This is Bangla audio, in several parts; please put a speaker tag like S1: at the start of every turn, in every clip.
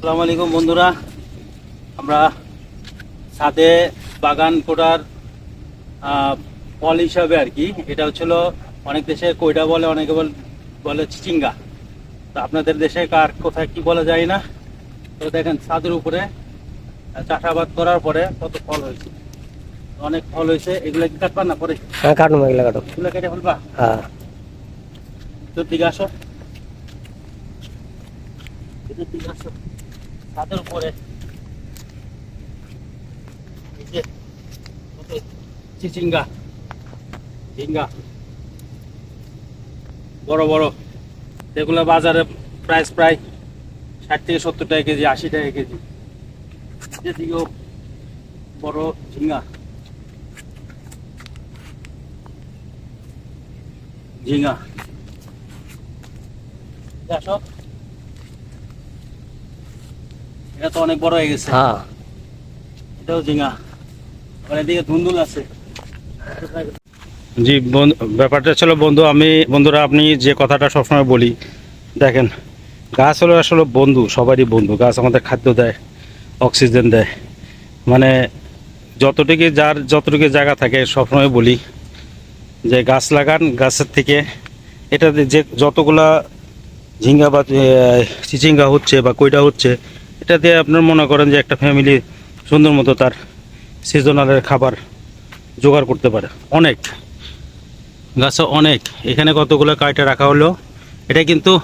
S1: আসসালামু আলাইকুম বন্ধুরা। আমরা ছাদে বাগান করার ফল হিসাবে আর কি এটা হচ্ছিল অনেক দেশে কইডা বলে অনেকে বলে চিচিঙ্গা। তো আপনাদের দেশে কার কোথায় কি বলা যায় না? তো দেখেন ছাদের উপরে চাষাবাদ করার পরে কত ফল হয়েছে। অনেক ফল হয়েছে এগুলো কি কাটবা না পরে?
S2: হ্যাঁ কাটুন এগুলো কাটুন।
S1: এগুলো কেটে ফেলবা?
S2: হ্যাঁ।
S1: তোর দিকে আসো দিকে আসো। ছাদের উপরে। চিচিঙ্গা, ঝিঙ্গা। বড় বড়। এগুলো বাজারে প্রাইস প্রায় ষাট থেকে সত্তর টাকা কেজি, আশি টাকা কেজি। যেদিকেও বড় ঝিঙ্গা। ঝিঙ্গা। আসো এটা তো অনেক বড় হয়ে গেছে।
S2: হ্যাঁ।
S1: এটাও ঝিঙা আর এদিকে ধুন্দুল আছে। জি ব্যাপারটা ছিল বন্ধু আমি বন্ধুরা আপনি যে কথাটা সবসময় বলি দেখেন গাছ হলো আসলে বন্ধু সবারই বন্ধু। গাছ আমাদের খাদ্য দেয় অক্সিজেন দেয়। মানে যতটুকু যার যতটুকু জায়গা থাকে সবসময় বলি যে গাছ লাগান গাছের থেকে এটা যে যতগুলা ঝিঙ্গা বা চিচিঙ্গা হচ্ছে বা কইটা হচ্ছে এটা দিয়ে আপনার মনে করেন যে একটা ফ্যামিলি সুন্দর মতো তার সিজনালের খাবার জোগাড় করতে পারে। অনেক। গাছে অনেক। এখানে কতগুলো কাইটা রাখা হলো? এটা কিন্তু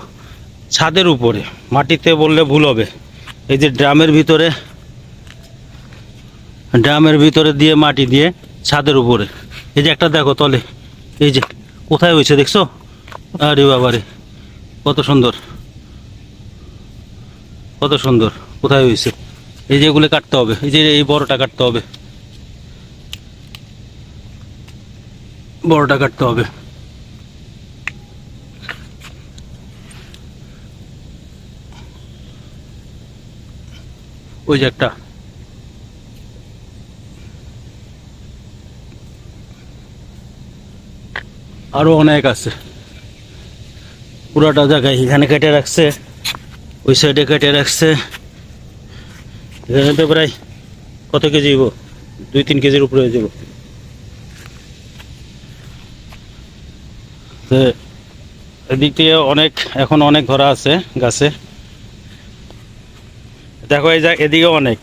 S1: ছাদের উপরে। মাটিতে বললে ভুল হবে। এই যে ড্রামের ভিতরে ড্রামের ভিতরে দিয়ে মাটি দিয়ে ছাদের উপরে। এই যে একটা দেখো তলে। এই যে, কোথায় হয়েছে দেখছ? আরে বাবারে, কত সুন্দর। কত সুন্দর। কোথায় হয়েছে এই যে এগুলো কাটতে হবে, এই যে এই বড়টা কাটতে হবে। বড়টা কাটতে হবে। ওই যে একটা। আরও অনেক আছে। পুরাটা জায়গায় এখানে কেটে রাখছে, ওই সাইডে কেটে রাখছে। এখানে তো প্রায় কত কেজি হইব? দুই, তিন কেজির উপরে হয়ে যাব। এদিক থেকে অনেক, এখন অনেক ধরা আছে গাছে। দেখো, এই যা এদিকে অনেক।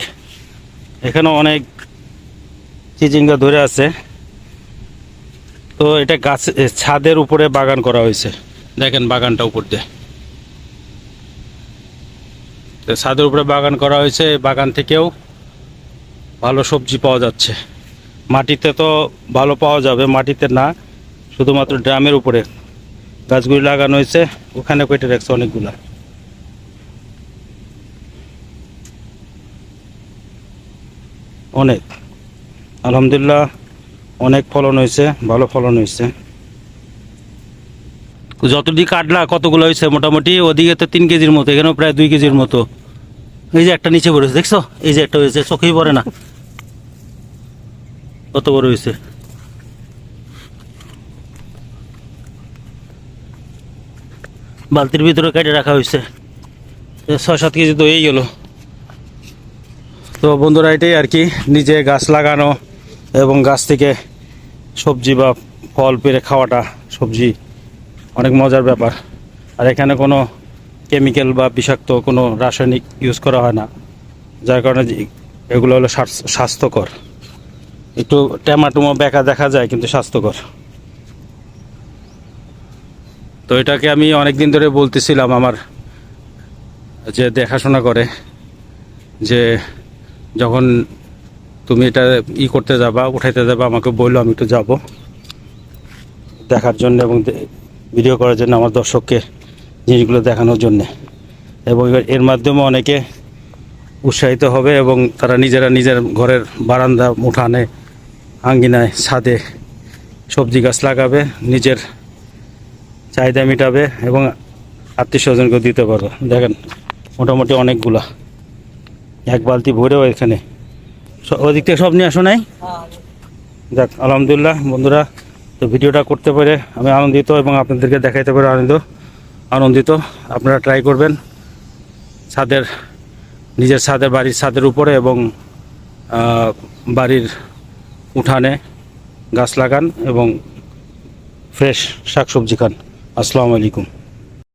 S1: এখানে অনেক চিচিঙ্গা ধরে আছে। তো এটা গাছ ছাদের উপরে বাগান করা হয়েছে। দেখেন বাগানটা উপর দিয়ে। ছাদের উপরে বাগান করা হয়েছে, বাগান থেকেও ভালো সবজি পাওয়া যাচ্ছে। মাটিতে তো ভালো পাওয়া যাবে, মাটিতে না, শুধুমাত্র ড্রামের উপরে। গাছগুলি লাগানো হয়েছে, ওখানে কেটে রাখছে অনেকগুলা। অনেক। আলহামদুলিল্লাহ, অনেক ফলন হয়েছে, ভালো ফলন হয়েছে। যতদিকে কাটলা কতগুলো হয়েছে, মোটামুটি ওদিকে তো তিন কেজির মতো, এখানেও প্রায় দুই কেজির মতো। এই যে একটা নিচে পড়েছে দেখছ? এই যে একটা হয়েছে, চোখেই পড়ে না। কত বড় হয়েছে। বালতির ভিতরে কেটে রাখা হয়েছে। ছয় সাত কেজি তো এই গেল তো বন্ধুরা, এটাই আর কি। নিজে গাছ লাগানো এবং গাছ থেকে সবজি বা ফল পেরে খাওয়াটা সবজি অনেক মজার ব্যাপার। আর এখানে কোনো কেমিক্যাল বা বিষাক্ত কোনো রাসায়নিক ইউজ করা হয় না, যার কারণে এগুলো হলো স্বাস্থ্যকর। একটু ট্যামাটুমো বেঁকা দেখা যায়, কিন্তু স্বাস্থ্যকর। তো এটাকে আমি অনেক দিন ধরে বলতেছিলাম আমার যে দেখাশোনা করে, যে যখন তুমি এটা ই করতে যাবা, উঠাইতে যাবা, আমাকে বলল আমি একটু যাব দেখার জন্য এবং ভিডিও করার জন্য আমার দর্শককে। জিনিসগুলো দেখানোর জন্যে। এবং এর মাধ্যমে অনেকে উৎসাহিত হবে এবং তারা নিজেরা নিজের ঘরের বারান্দা, উঠানে, আঙ্গিনায়, ছাদে সবজি গাছ লাগাবে, নিজের চাহিদা মেটাবে এবং আত্মীয় স্বজনকে দিতে পারবে। দেখেন, মোটামুটি অনেকগুলা। এক বালতি ভরেও এখানে। ওদিক থেকে সব নিয়ে আসো নাই? যাক, আলহামদুলিল্লাহ বন্ধুরা, তো ভিডিওটা করতে পেরে আমি আনন্দিত এবং আপনাদেরকে দেখাইতে পেরে আনন্দ আনন্দিত, আপনারা ট্রাই করবেন ছাদের, নিজের ছাদের, বাড়ির ছাদের উপরে এবং বাড়ির উঠানে গাছ লাগান এবং ফ্রেশ শাকসবজি খান। আসসালামু আলাইকুম।